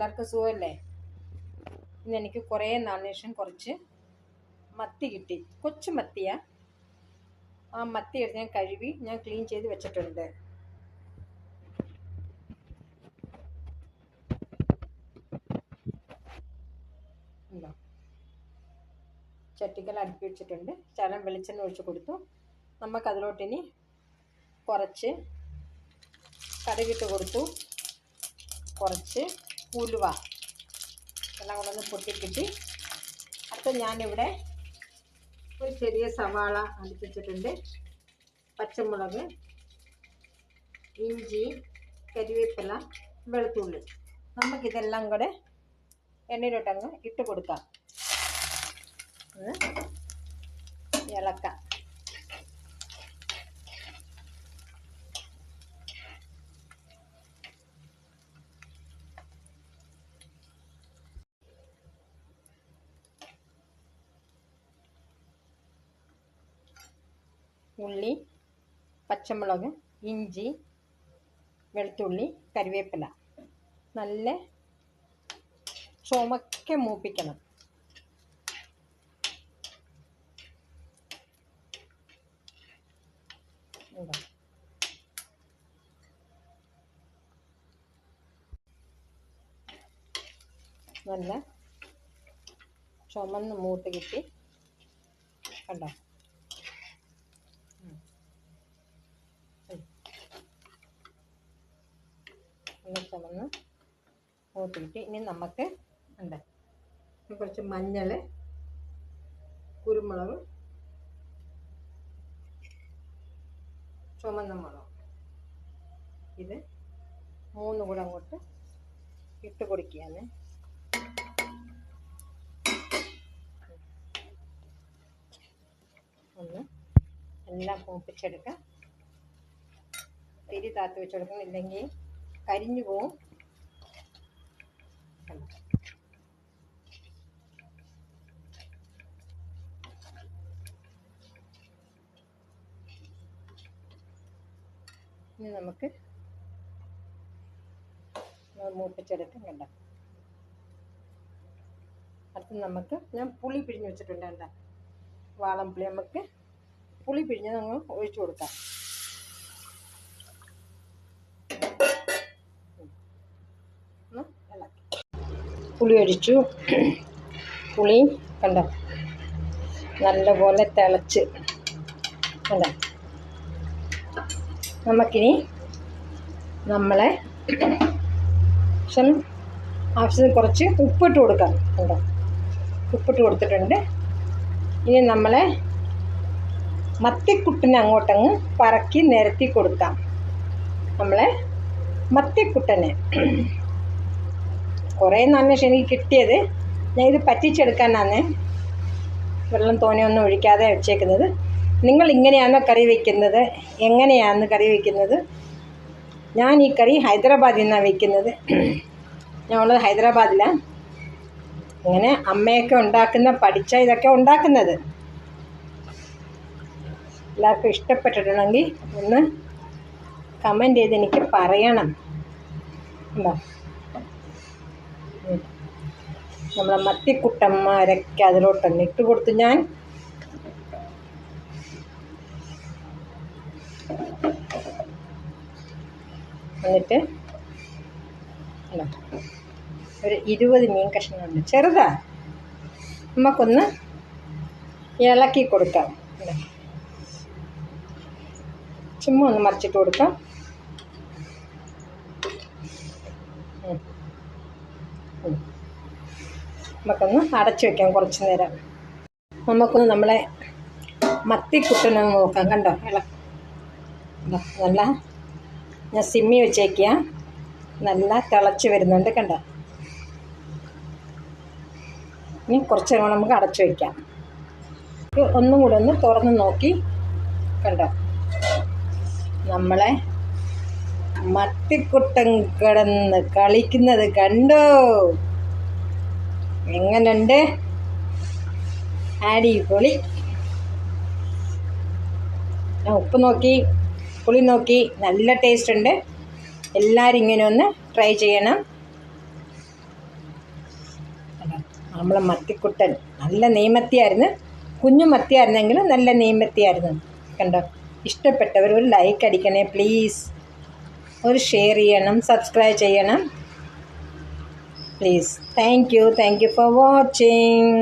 എല്ലാവർക്കും സുഖമല്ലേ? ഇന്ന് എനിക്ക് കുറേ നാളിന് ശേഷം കുറച്ച് മത്തി കിട്ടി. കൊച്ചു മത്തിയാ. ആ മത്തി എടുത്ത് ഞാൻ കഴുകി ഞാൻ ക്ലീൻ ചെയ്ത് വെച്ചിട്ടുണ്ട്. ഉണ്ടോ? ചട്ടിക്കൽ അടുപ്പി വെച്ചിട്ടുണ്ട്. ശകലം വെളിച്ചെണ്ണ ഒഴിച്ച് കൊടുത്തു. നമുക്കതിലോട്ടിനി കുറച്ച് കടുകിട്ട് കൊടുത്തു. കുറച്ച് ഉലുവ. എല്ലാം ഒന്ന് പൊട്ടിക്കിട്ടി. അടുത്ത ഞാനിവിടെ ഒരു ചെറിയ സവാള അടുപ്പിച്ചിട്ടുണ്ട്. പച്ചമുളക് ഇഞ്ചി കരിവേപ്പില വെളുത്തുള്ളി. നമുക്കിതെല്ലാം കൂടെ എണ്ണയിലോട്ടങ്ങ് ഇട്ട് കൊടുക്കാം. ഇളക്കാം. ഉള്ളി പച്ചമുളക് ഇഞ്ചി വെളുത്തുള്ളി കരിവേപ്പില നല്ല ചുമക്കെ മൂപ്പിക്കണം. നല്ല ചുമന്ന് മൂത്ത് കിട്ടി. കണ്ടോ? നല്ല ചുമന്ന് കിട്ടി ഇനി നമുക്ക് ഉണ്ട് കുറച്ച് മഞ്ഞൾ കുരുമുളക് ചുമന്ന മുളക്. ഇത് മൂന്ന് കൂടെ അങ്ങോട്ട് ഇട്ട് കൊടുക്കുകയാണ്. ഒന്ന് എല്ലാം പൂപ്പിച്ചെടുക്കാം തിരി താത്ത് വെച്ച് കൊടുക്കണം ഇല്ലെങ്കിൽ കരിഞ്ഞു പോവും. ഇനി നമുക്ക് മൂപ്പിച്ചെടുക്കാം കണ്ട? അടുത്ത് നമുക്ക് ഞാൻ പുളി പിഴിഞ്ഞ് വെച്ചിട്ടുണ്ട് കണ്ട? വാളം പുളി നമുക്ക് പുളി പിഴിഞ്ഞ് നമ്മൾ ഒഴിച്ചു കൊടുക്കാം ഒന്ന് ഇളക്കി പുളി ഒഴിച്ചു. പുളി കണ്ടോ? നല്ലപോലെ തിളച്ച്. കണ്ടോ? നമുക്കിനി നമ്മളെ ആവശ്യം ആവശ്യത്തിന് കുറച്ച് ഉപ്പിട്ട് കൊടുക്കാം. കണ്ടോ? ഉപ്പിട്ട് കൊടുത്തിട്ടുണ്ട്. ഇനി നമ്മളെ മത്തിക്കുട്ടിനെ അങ്ങോട്ടങ്ങ് പറക്കി നിരത്തി കൊടുക്കാം. നമ്മളെ മത്തിക്കുട്ടനെ. കുറേ നാളിന് ശേഷം എനിക്ക് കിട്ടിയത്. ഞാൻ ഇത് പറ്റിച്ചെടുക്കാനാണ് വെള്ളം തോനെയൊന്നും ഒഴിക്കാതെ വെച്ചേക്കുന്നത്. നിങ്ങൾ ഇങ്ങനെയാണോ കറി വയ്ക്കുന്നത് എങ്ങനെയാണ് കറി വയ്ക്കുന്നത് ഞാൻ ഈ കറി ഹൈദരാബാദിൽ നിന്നാണ് വയ്ക്കുന്നത് ഞങ്ങൾ ഹൈദരാബാദിലാണ് ഇങ്ങനെ അമ്മയൊക്കെ ഉണ്ടാക്കുന്ന പഠിച്ച ഇതൊക്കെ ഉണ്ടാക്കുന്നത്. എല്ലാവർക്കും ഇഷ്ടപ്പെട്ടിട്ടുണ്ടെങ്കിൽ ഒന്ന് കമന്റ് ചെയ്ത് എനിക്ക് പറയണം. ഉണ്ടോ. നമ്മളെ മത്തിക്കുട്ടന്മാരൊക്കെ അതിലോട്ടൊന്ന് ഇട്ട് കൊടുത്തു ഞാൻ എന്നിട്ട് ഒരു ഇരുപത് മീൻ കഷ്ണമുണ്ട്. ചെറുതാ. നമുക്കൊന്ന് ഇളക്കി കൊടുക്കാം? ചുമ്മാ ഒന്ന് മറിച്ചിട്ട് കൊടുക്കാം. നമുക്കൊന്ന് അടച്ചു വെക്കാം കുറച്ച് നേരം. നമുക്കൊന്ന് നമ്മളെ മത്തിക്കുട്ടനൊന്ന് നോക്കാം. കണ്ടോ? ഇള. നല്ല ഞാൻ സിമ്മി വെച്ചേക്കുക നല്ല തിളച്ച് വരുന്നുണ്ട് കണ്ടോ? ഇനി കുറച്ച് നേരം നമുക്ക് അടച്ചു വയ്ക്കാം ഒന്നും കൂടെ ഒന്ന് തുറന്ന് നോക്കി കണ്ടോ? നമ്മളെ മത്തിക്കുട്ടൻ കിടന്ന് കളിക്കുന്നത് കണ്ടോ? എങ്ങനുണ്ട്? അടിപൊളി. ഞാൻ ഉപ്പ് നോക്കി പുളി നോക്കി നല്ല ടേസ്റ്റ് ഉണ്ട്. എല്ലാവരും ഇങ്ങനെ ഒന്ന് ട്രൈ ചെയ്യണം. നമ്മളെ മത്തിക്കുട്ടൻ നല്ല നെയ്മത്തിയായിരുന്നു. കുഞ്ഞു മത്തിയായിരുന്നെങ്കിലും നല്ല നെയ്മത്തിയായിരുന്നു. കണ്ടോ? ഇഷ്ടപ്പെട്ടവർ ഒരു ലൈക്ക് അടിക്കണേ പ്ലീസ് ഒരു ഷെയർ ചെയ്യണം സബ്സ്ക്രൈബ് ചെയ്യണം. Please thank you thank you for watching